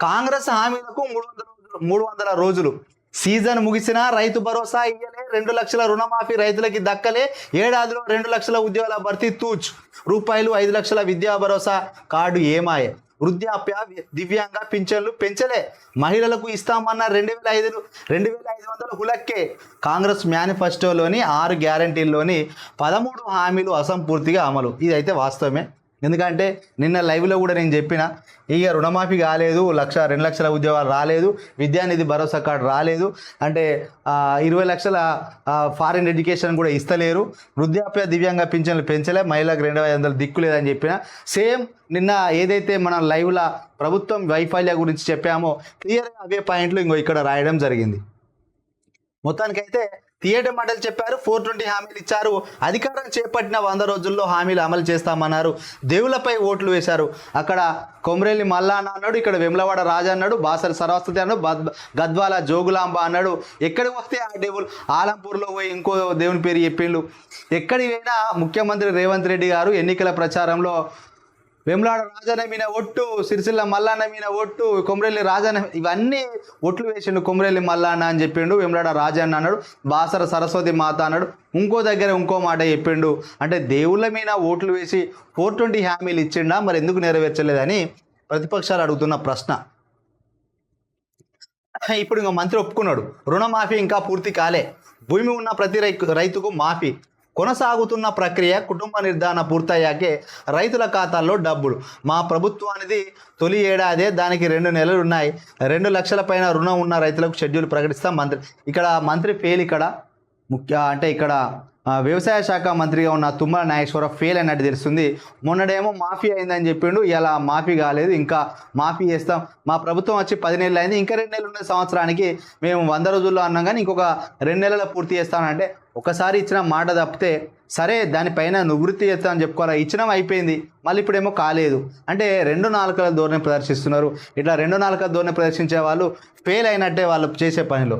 కాంగ్రెస్ హామీలకు మూడు వందల రోజులు మూడు వందల రోజులు. సీజన్ ముగిసినా రైతు భరోసా ఇయ్యలే రెండు లక్షల రుణమాఫీ రైతులకి దక్కలే ఏడాదిలో రెండు లక్షల ఉద్యోగాల భర్తీ తూచ్. రూపాయలు ఐదు లక్షల విద్యా భరోసా కార్డు ఏమాయే. వృద్ధాప్య దివ్యాంగ పింఛన్లు పెంచలే మహిళలకు ఇస్తామన్న రెండు వేల ఐదు రెండు వేల ఐదు వందల హులక్కే. కాంగ్రెస్ మేనిఫెస్టోలోని ఆరు గ్యారంటీల్లోని పదమూడు హామీలు అసంపూర్తిగా అమలు. ఇదైతే వాస్తవమే. ఎందుకంటే నిన్న లైవ్లో కూడా నేను చెప్పిన ఇక రుణమాఫీ కాలేదు లక్ష రెండు లక్షల ఉద్యోగాలు రాలేదు విద్యానిధి భరోసా కార్డు రాలేదు అంటే ఇరవై లక్షల ఫారిన్ ఎడ్యుకేషన్ కూడా ఇస్తలేరు వృద్ధాప్య దివ్యాంగ పింఛన్లు పెంచలే మహిళలకు రెండు వేల వందలు దిక్కు లేదని చెప్పిన. సేమ్ నిన్న ఏదైతే మనం లైవ్లో ప్రభుత్వం వైఫల్య గురించి చెప్పామో క్లియర్గా అవే పాయింట్లు ఇంకో ఇక్కడ రాయడం జరిగింది. మొత్తానికైతే థియేటర్ మాటలు చెప్పారు ఫోర్ ట్వంటీ హామీలు ఇచ్చారు. అధికారం చేపట్టిన వంద రోజుల్లో హామీలు అమలు చేస్తామన్నారు. దేవులపై ఓట్లు వేశారు. అక్కడ కొమరేలి మల్లాన్న అన్నాడు ఇక్కడ వెమ్లవాడ రాజా అన్నాడు బాసరి సరస్వతి అన్నాడు గద్వాల జోగులాంబ అన్నాడు. ఎక్కడికి వస్తే ఆ దేవులు ఆలంపూర్లో పోయి ఇంకో దేవుని పేరు చెప్పిండు. ఎక్కడికైనా ముఖ్యమంత్రి రేవంత్ రెడ్డి గారు ఎన్నికల ప్రచారంలో వెమ్లాడ రాజన్న మీద ఒట్టు సిరిసిల్ల మల్లన్న మీద ఒట్టు కొమరెల్లి రాజన్న ఇవన్నీ ఒట్లు వేసిండు కొమరెల్లి మల్లన్న అని చెప్పిండు వెమ్లాడ రాజన్న అన్నాడు బాసర సరస్వతి మాత అన్నాడు ఇంకో దగ్గర ఇంకో మాట చెప్పిండు. అంటే దేవుళ్ళ మీద ఓట్లు వేసి ఫోర్ ట్వంటీ హామీలు ఇచ్చిండా? మరి ఎందుకు నెరవేర్చలేదని ప్రతిపక్షాలు అడుగుతున్న ప్రశ్న. ఇప్పుడు ఇంకా మంత్రి ఒప్పుకున్నాడు రుణమాఫీ ఇంకా పూర్తి కాలే. భూమి ఉన్న ప్రతి రైతుకు మాఫీ. కొనసాగుతున్న ప్రక్రియ కుటుంబ నిర్ధారణ పూర్తయ్యాకే రైతుల ఖాతాల్లో డబ్బులు. మా ప్రభుత్వానిది తొలి ఏడాదే దానికి రెండు నెలలు ఉన్నాయి. రెండు లక్షల పైన రుణం ఉన్న రైతులకు షెడ్యూల్ ప్రకటిస్తాం మంత్రి. ఇక్కడ మంత్రి ఫెయిల్ ఇక్కడ ముఖ్య అంటే ఇక్కడ వ్యవసాయ శాఖ మంత్రిగా ఉన్న తుమ్మల నాగేశ్వరరావు ఫెయిల్ అన్నట్టు తెలుస్తుంది. మొన్నడేమో మాఫీ అయిందని చెప్పిండు ఇలా మాఫీ కాలేదు ఇంకా మాఫీ చేస్తాం. మా ప్రభుత్వం వచ్చి పది నెలలు అయింది ఇంకా రెండు నెలలు ఉన్న సంవత్సరానికి మేము వంద రోజుల్లో అన్నాం కానీ ఇంకొక రెండు నెలల పూర్తి చేస్తామంటే ఒకసారి ఇచ్చిన మాట తప్పితే సరే దానిపైన నివృత్తి చేస్తామని చెప్పుకోవాలి? ఇచ్చినాం అయిపోయింది మళ్ళీ ఇప్పుడేమో కాలేదు. అంటే రెండు నాలుకల ధోరణి ప్రదర్శిస్తున్నారు. ఇట్లా రెండు నాలుకల ధోరణి ప్రదర్శించే వాళ్ళు ఫెయిల్ అయినట్టే వాళ్ళు చేసే పనిలో.